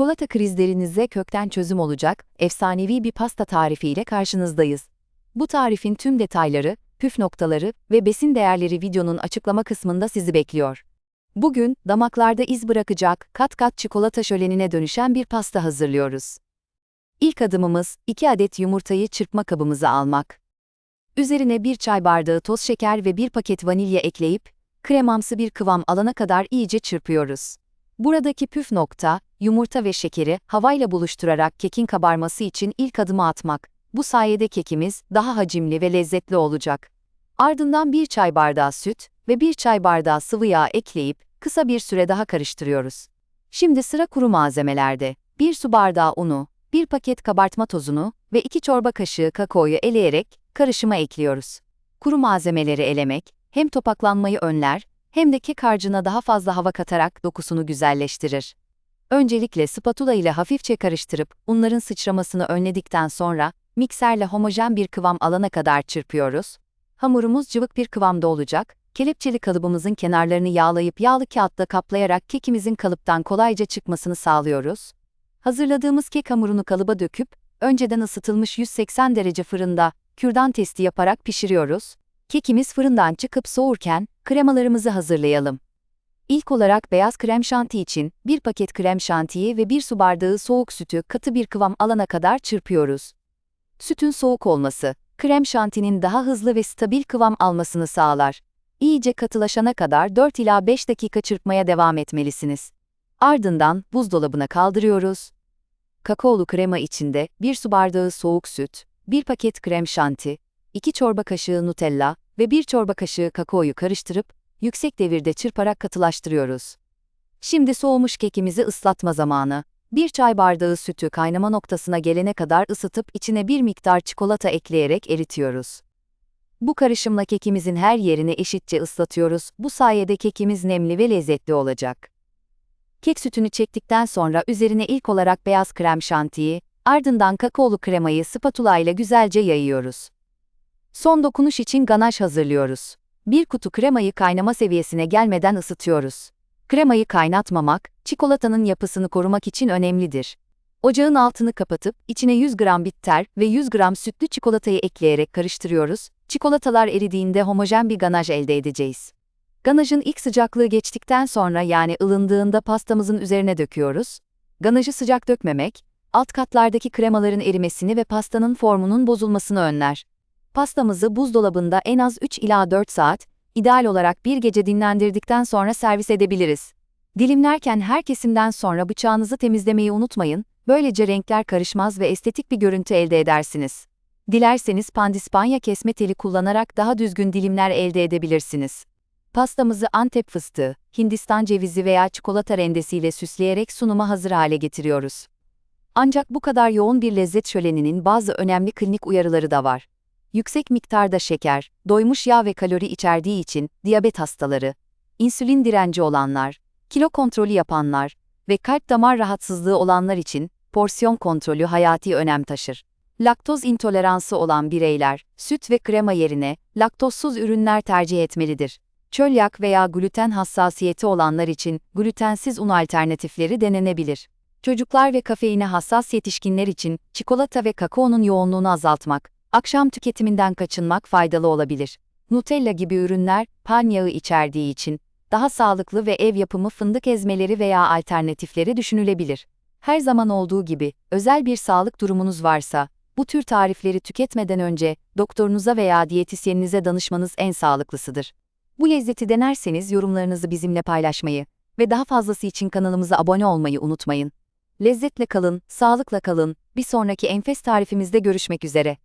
Çikolata krizlerinize kökten çözüm olacak efsanevi bir pasta tarifiyle karşınızdayız. Bu tarifin tüm detayları, püf noktaları ve besin değerleri videonun açıklama kısmında sizi bekliyor. Bugün damaklarda iz bırakacak kat kat çikolata şölenine dönüşen bir pasta hazırlıyoruz. İlk adımımız 2 adet yumurtayı çırpma kabımıza almak. Üzerine 1 çay bardağı toz şeker ve 1 paket vanilya ekleyip kremamsı bir kıvam alana kadar iyice çırpıyoruz. Buradaki püf nokta, yumurta ve şekeri havayla buluşturarak kekin kabarması için ilk adımı atmak. Bu sayede kekimiz daha hacimli ve lezzetli olacak. Ardından bir çay bardağı süt ve bir çay bardağı sıvı yağ ekleyip kısa bir süre daha karıştırıyoruz. Şimdi sıra kuru malzemelerde. 1 su bardağı unu, 1 paket kabartma tozunu ve 2 çorba kaşığı kakaoyu eleyerek karışıma ekliyoruz. Kuru malzemeleri elemek hem topaklanmayı önler hem de kek harcına daha fazla hava katarak dokusunu güzelleştirir. Öncelikle spatula ile hafifçe karıştırıp unların sıçramasını önledikten sonra mikserle homojen bir kıvam alana kadar çırpıyoruz. Hamurumuz cıvık bir kıvamda olacak. Kelepçeli kalıbımızın kenarlarını yağlayıp yağlı kağıtla kaplayarak kekimizin kalıptan kolayca çıkmasını sağlıyoruz. Hazırladığımız kek hamurunu kalıba döküp önceden ısıtılmış 180 derece fırında kürdan testi yaparak pişiriyoruz. Kekimiz fırından çıkıp soğurken kremalarımızı hazırlayalım. İlk olarak beyaz krem şanti için bir paket krem şantiyi ve bir su bardağı soğuk sütü katı bir kıvam alana kadar çırpıyoruz. Sütün soğuk olması, krem şantinin daha hızlı ve stabil kıvam almasını sağlar. İyice katılaşana kadar 4 ila 5 dakika çırpmaya devam etmelisiniz. Ardından buzdolabına kaldırıyoruz. Kakaolu krema içinde 1 su bardağı soğuk süt, 1 paket krem şanti, 2 çorba kaşığı Nutella ve 1 çorba kaşığı kakaoyu karıştırıp yüksek devirde çırparak katılaştırıyoruz. Şimdi soğumuş kekimizi ıslatma zamanı. 1 çay bardağı sütü kaynama noktasına gelene kadar ısıtıp içine bir miktar çikolata ekleyerek eritiyoruz. Bu karışımla kekimizin her yerini eşitçe ıslatıyoruz. Bu sayede kekimiz nemli ve lezzetli olacak. Kek sütünü çektikten sonra üzerine ilk olarak beyaz krem şantiyi, ardından kakaolu kremayı spatula ile güzelce yayıyoruz. Son dokunuş için ganaj hazırlıyoruz. Bir kutu kremayı kaynama seviyesine gelmeden ısıtıyoruz. Kremayı kaynatmamak, çikolatanın yapısını korumak için önemlidir. Ocağın altını kapatıp içine 100 gram bitter ve 100 gram sütlü çikolatayı ekleyerek karıştırıyoruz. Çikolatalar eridiğinde homojen bir ganaj elde edeceğiz. Ganajın ilk sıcaklığı geçtikten sonra yani ılındığında pastamızın üzerine döküyoruz. Ganajı sıcak dökmemek, alt katlardaki kremaların erimesini ve pastanın formunun bozulmasını önler. Pastamızı buzdolabında en az 3 ila 4 saat, ideal olarak bir gece dinlendirdikten sonra servis edebiliriz. Dilimlerken her kesimden sonra bıçağınızı temizlemeyi unutmayın, böylece renkler karışmaz ve estetik bir görüntü elde edersiniz. Dilerseniz pandispanya kesme teli kullanarak daha düzgün dilimler elde edebilirsiniz. Pastamızı Antep fıstığı, Hindistan cevizi veya çikolata rendesiyle süsleyerek sunuma hazır hale getiriyoruz. Ancak bu kadar yoğun bir lezzet şöleninin bazı önemli klinik uyarıları da var. Yüksek miktarda şeker, doymuş yağ ve kalori içerdiği için diyabet hastaları, insülin direnci olanlar, kilo kontrolü yapanlar ve kalp damar rahatsızlığı olanlar için porsiyon kontrolü hayati önem taşır. Laktoz intoleransı olan bireyler, süt ve krema yerine laktozsuz ürünler tercih etmelidir. Çölyak veya gluten hassasiyeti olanlar için glutensiz un alternatifleri denenebilir. Çocuklar ve kafeine hassas yetişkinler için çikolata ve kakaonun yoğunluğunu azaltmak, akşam tüketiminden kaçınmak faydalı olabilir. Nutella gibi ürünler palm yağı içerdiği için daha sağlıklı ve ev yapımı fındık ezmeleri veya alternatifleri düşünülebilir. Her zaman olduğu gibi özel bir sağlık durumunuz varsa bu tür tarifleri tüketmeden önce doktorunuza veya diyetisyeninize danışmanız en sağlıklısıdır. Bu lezzeti denerseniz yorumlarınızı bizimle paylaşmayı ve daha fazlası için kanalımıza abone olmayı unutmayın. Lezzetle kalın, sağlıkla kalın. Bir sonraki enfes tarifimizde görüşmek üzere.